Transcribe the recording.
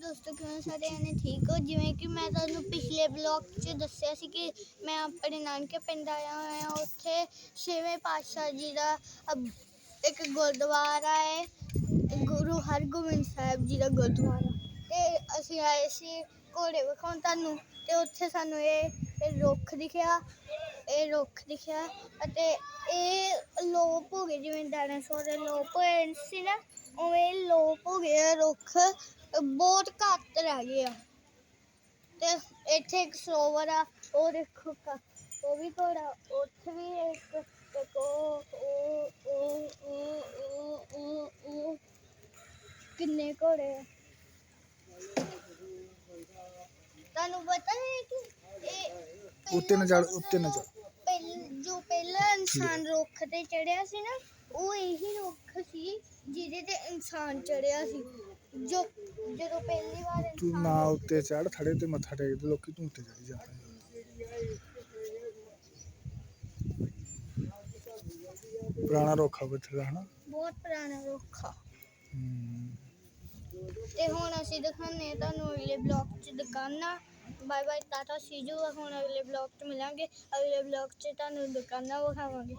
ਦੋਸਤੋ, ਕਿਵੇਂ ਸਾਰੇ ਨੇ ਠੀਕ ਹੋ? ਜਿਵੇਂ ਕਿ ਮੈਂ ਤੁਹਾਨੂੰ ਪਿਛਲੇ ਬਲੌਗ 'ਚ ਦੱਸਿਆ ਸੀ ਕਿ ਮੈਂ ਆਪਣੇ ਨਾਨਕੇ ਪਿੰਡ ਆਇਆ ਹੋਇਆ ਉੱਥੇ ਛੇਵੇਂ ਪਾਤਸ਼ਾਹ ਜੀ ਦਾ ਇੱਕ ਗੁਰਦੁਆਰਾ ਹੈ। ਗੁਰੂ ਹਰਗੋਬਿੰਦ ਸਾਹਿਬ ਜੀ ਦਾ ਗੁਰਦੁਆਰਾ। ਤੇ ਅਸੀਂ ਆਏ ਸੀ ਘੋੜੇ ਵਿਖਾਉਣ ਤੁਹਾਨੂੰ ਤੇ ਉੱਥੇ ਸਾਨੂੰ ਇਹ ਰੁੱਖ ਦਿਖਿਆ, ਇਹ ਰੁੱਖ ਦਿਖਿਆ ਅਤੇ ਇਹ ਲੋਪ ਹੋ ਗਏ। ਜਿਵੇਂ ਡਾਇਨਾਸੌਰ ਦੇ ਲੋਪ ਹੋਏ ਸੀ ਨਾ, ਉਵੇਂ ਲੋਪ ਹੋ ਗਏ ਆ ਰੁੱਖ। ਬਹੁਤ ਘੱਟ ਰਹਿ ਗਏ ਆ। ਤੇ ਇੱਥੇ ਇੱਕ ਸਰੋਵਰ ਆ ਉਹ ਦੇਖੋ ਕ- ਉਹ ਵੀ ਥੋੜਾ ਉੱਥੇ ਵੀ ਇੱਕ ਇੱਕ ਉਹ ਉਹ ਉਹ ਉਹ ਉਹ ਉਹ ਕਿੰਨੇ ਘੋੜੇ ਆ। ਤੁਹਾਨੂੰ ਪਤਾ ਹੈ ਕਿ ਇਹ ਉੱਤੇ ਨਾ ਚੜ੍ਹ, ਉੱਤੇ ਨਾ ਚੜ੍ਹ। ਪਹਿਲ- ਜੋ ਪਹਿਲਾ ਇਨਸਾਨ ਰੁੱਖ ਤੇ ਚੜਿਆ ਸੀ ਨਾ ਉਹ ਇਹੀ ਰੁੱਖ ਸੀ ਜਿਹਦੇ ਤੇ ਇਨਸਾਨ ਚੜਿਆ ਸੀ। ਜੋ ਜਦੋਂ ਪਹਿਲੀ ਵਾਰ ਤੂੰ ਇਨਸਾਨ ਨਾ ਉੱਤੇ ਚੜ ਥੜੇ ਤੇ ਮੱਥਾ ਟੇਕਦੇ ਲੋਕੀ ਤੂੰ ਉੱਤੇ ਚੜੀ ਜਾਂਦੇ ਪੁਰਾਣਾ ਰੋਖਾ ਬੱਥੇ ਦਾ ਹਨਾ ਬਹੁਤ ਪੁਰਾਣਾ ਰੁੱਖ ਆ ਹਮ, ਤੇ ਹੁਣ ਅਸੀਂ ਦਿਖਾਉਂਦੇ ਹਾਂ ਤੁਹਾਨੂੰ ਅਗਲੇ ਬਲੌਗ 'ਚ ਦੁਕਾਨਾਂ ਬਾਏ ਬਾਏ ਟਾਟਾ ਸੀਜੂ ਹੁਣ ਅਗਲੇ ਬਲੌਗ 'ਚ ਮਿਲਾਂਗੇ ਅਗਲੇ ਬਲੌਗ 'ਚ ਤੁਹਾਨੂੰ ਦੁਕਾਨਾਂ ਵਿਖਾਵਾਂਗੇ